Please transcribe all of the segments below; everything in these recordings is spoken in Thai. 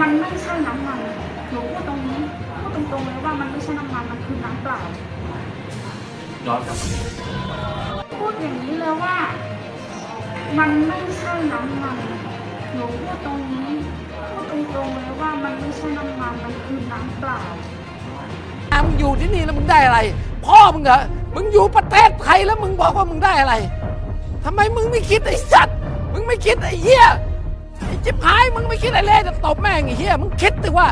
มันไม่ใช่น้ำมันหนูพูดตรงนี้พูดตรงๆเลยว่ามันไม่ใช่น้ำมันมันคือน้ำเปล่า ย้อนกลับมาพูดอย่างนี้เลยว่า มันไม่ใช่น้ำมันหนูพูดตรงนี้พูดตรงๆเลยว่ามันไม่ใช่น้ำมันมันคือน้ำเปล่าอะมึงอยู่ที่นี่แล้วมึงได้อะไร พ่อมึงเหรอมึงอยู่ประเทศไทยแล้วมึงบอกว่ามึงได้อะไรทำไมมึงไม่คิดไอ้สัตว์มึงไม่คิดไอ้เหี้ย จิบหายมึงไม่คิดอะไรเลยจะตบแม่งไอ้เหี้ยมึงคิดแต่ว่า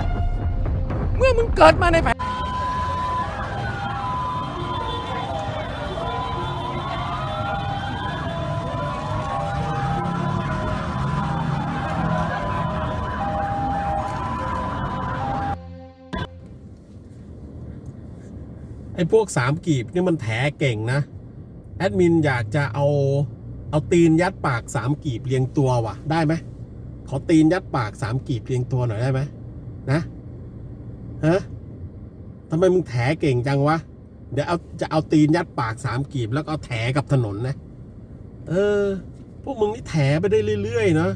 เมื่อมึงเกิดมาในแผ่นไอ้พวกสามกีบนี่มันแถเก่งนะ แอดมินอยากจะเอา เอาตีนยัดปากสามกีบเรียงตัวว่ะ ได้ไหม ขอตีนยัดปากสามกีบเรียงตัวหน่อยได้ไหมนะฮะทำไมมึงแถเก่งจังวะ เดี๋ยวเอาจะเอาตีนยัดปากสามกีบแล้วก็เอาแถกับถนนนะ เออ พวกมึงนี่แถไปได้เรื่อยๆเนาะ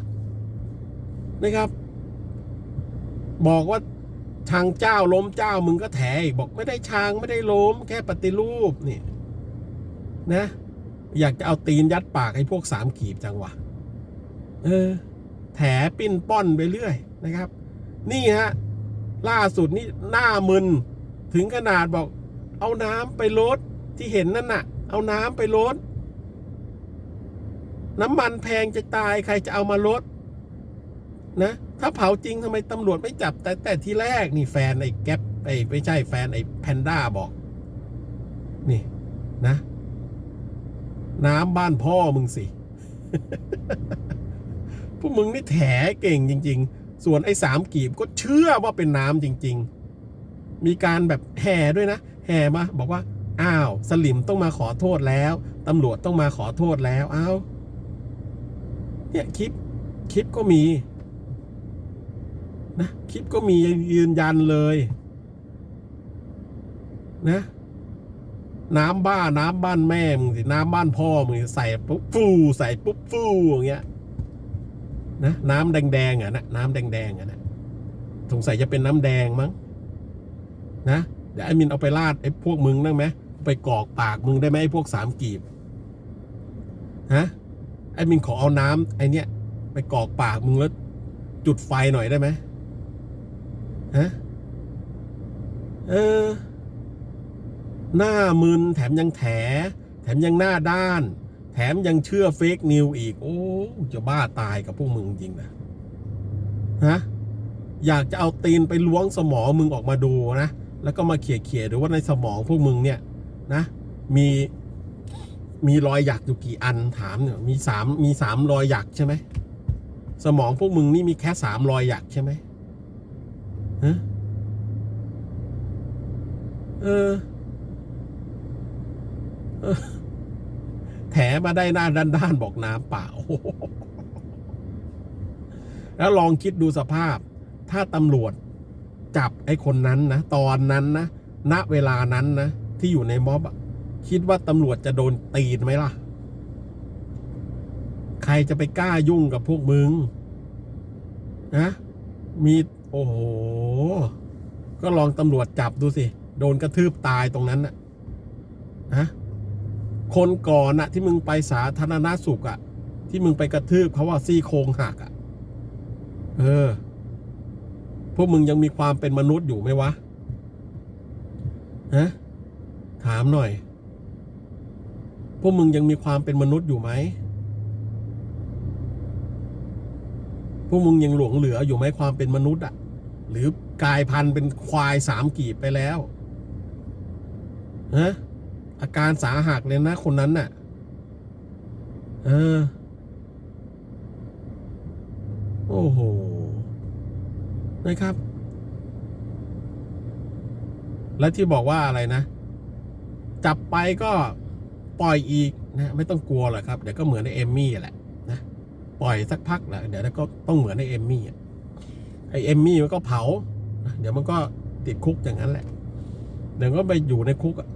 นะครับ บอกว่าทางเจ้าล้มเจ้ามึงก็แถอีกบอกไม่ได้ชางไม่ได้ล้ม แค่ปฏิรูปนี่นะ อยากจะเอาตีนยัดปากให้พวกสามขีบจังวะเออ แถปิ้นป้อนไปเรื่อยนะครับ นี่ฮะล่าสุดนี่หน้ามึนถึงขนาดบอก เอาน้ำไปลดที่เห็นนั่นน่ะ เอาน้ำไปลดน้ำมันแพงจะตายใครจะเอามาลดนะ ถ้าเผาจริงทำไมตำรวจไม่จับ แต่แต่ที่แรกนี่แฟนไอ้แก๊ปไอ้ไม่ใช่แฟนไอ้แพนด้าบอก นี่นะ น้ำบ้านพ่อมึงสิ พวกมึงนี่แถเก่งจริง ๆ ส่วนไอ้สามกีบก็เชื่อว่าเป็นน้ำจริง ๆ มีการแบบแห่ด้วยนะ แห่มาบอกว่า อ้าว สลิมต้องมาขอโทษแล้วตำรวจต้องมาขอโทษแล้วอ้าวเนี่ยคลิปคลิปก็มีนะคลิปก็มียืนยันเลยนะน้ำบ้าน้ำบ้านแม่มึงสิน้ำบ้านพ่อมึงใส่ปุ๊บฟูใส่ปุ๊บฟูอย่างเงี้ย นะน้ำแดงๆอะนะน้ำแดงๆอะนะสงสัยจะเป็นน้ำแดงมั้งนะเดี๋ยวไอ้มินเอาไปราดไอ้พวกมึงนั่งไหมไปกอกปากมึงได้ไหมไอ้พวกสามกีบฮะไอ้มินขอเอาน้ำไอ้เนี้ยไปกอกปากมึงแล้วจุดไฟหน่อยได้ไหมฮะเออ หน้ามึนแถมยังแถ แถมยังหน้าด้าน แถมยังเชื่อเฟกนิวอีก โอ้จะบ้าตายกับพวกมึงจริงนะฮะอยากจะเอาตีนไปล้วงสมองมึงออกมาดูนะ แล้วก็มาเขี่ยเขี่ยดูว่าในสมองพวกมึงเนี่ยนะ มีมีรอยหยักอยู่กี่อันถามเนี่ยมีสามมีสามรอยหยักใช่ไหมสมองพวกมึงนี่มีแค่สามรอยหยักใช่ไหมฮะเออเออ แถมาได้หน้าด้านๆบอกน้ำเปล่า แล้วลองคิดดูสภาพ ถ้าตำรวจจับไอ้คนนั้นนะ ตอนนั้นนะ ณ เวลานั้นนะ ที่อยู่ในม็อบคิดว่าตำรวจจะโดนตีนไหมล่ะ ใครจะไปกล้ายุ่งกับพวกมึง นะ มีโอ้โห ก็ลองตำรวจจับดูสิ โดนกระทืบตายตรงนั้นนะนะ คนก่อนนะที่มึงไปสาธารณสุขอะที่มึงไปกระทืบเขาว่าซี่โครงหักอะเออ พวกมึงยังมีความเป็นมนุษย์อยู่ไหมวะฮะถามหน่อย พวกมึงยังมีความเป็นมนุษย์อยู่ไหมพวกมึงยังหลงเหลืออยู่ไหมความเป็นมนุษย์อะหรือกลายพันธุ์เป็นควายสามกีบไปแล้วฮะ อาการสาหัสเลยนะคนนั้นน่ะ เออ โอ้โห นะครับ แล้วที่บอกว่าอะไรนะ จับไปก็ปล่อยอีกนะ ไม่ต้องกลัวหรอกครับ เดี๋ยวก็เหมือนในเอมมี่แหละนะ ปล่อยสักพักแหละเดี๋ยวก็ต้องเหมือนในเอมมี่อะไอเอมมี่มันก็เผา เดี๋ยวมันก็ติดคุกอย่างนั้นแหละ เดี๋ยวก็ไปอยู่ในคุกอะ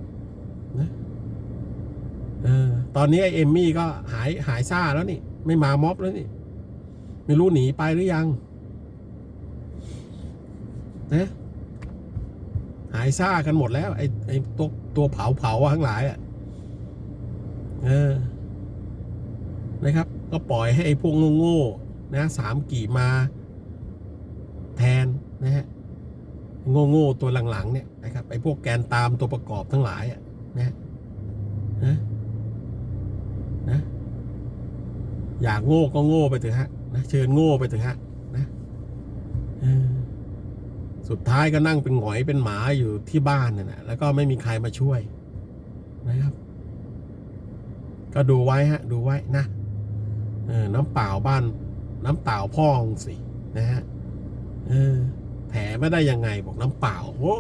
นะเออ ตอนนี้ไอเอมมี่ก็หายหายซ่าแล้วนี่ ไม่มาม็อบแล้วนี่ ไม่รู้หนีไปหรือยังนะหายซ่ากันหมดแล้ว ไอไอตัวตัวเผาเผาทั้งหลายอะเออนะครับ ก็ปล่อยให้ไอ้พวกโง่ๆนะสามกี่มา แทนนะฮะโง่ๆตัวหลังๆเนี่ยนะครับไอ้พวกแกนตามตัวประกอบทั้งหลายอะ นะนะนะอยากโง่ก็โง่ไปเถอะฮะนะเชิญโง่ไปเถอะฮะนะสุดท้ายก็นั่งเป็นหงอยเป็นหมาอยู่ที่บ้านน่ะนะแล้วก็ไม่มีใครมาช่วย นะครับ ก็ดูไว้ฮะ ดูไว้นะเออ น้ำเปล่าบ้าน น้ำเปล่าพ่อมึงสินะฮะเออแถไม่ได้ยังไงบอกน้ำเปล่าโอ้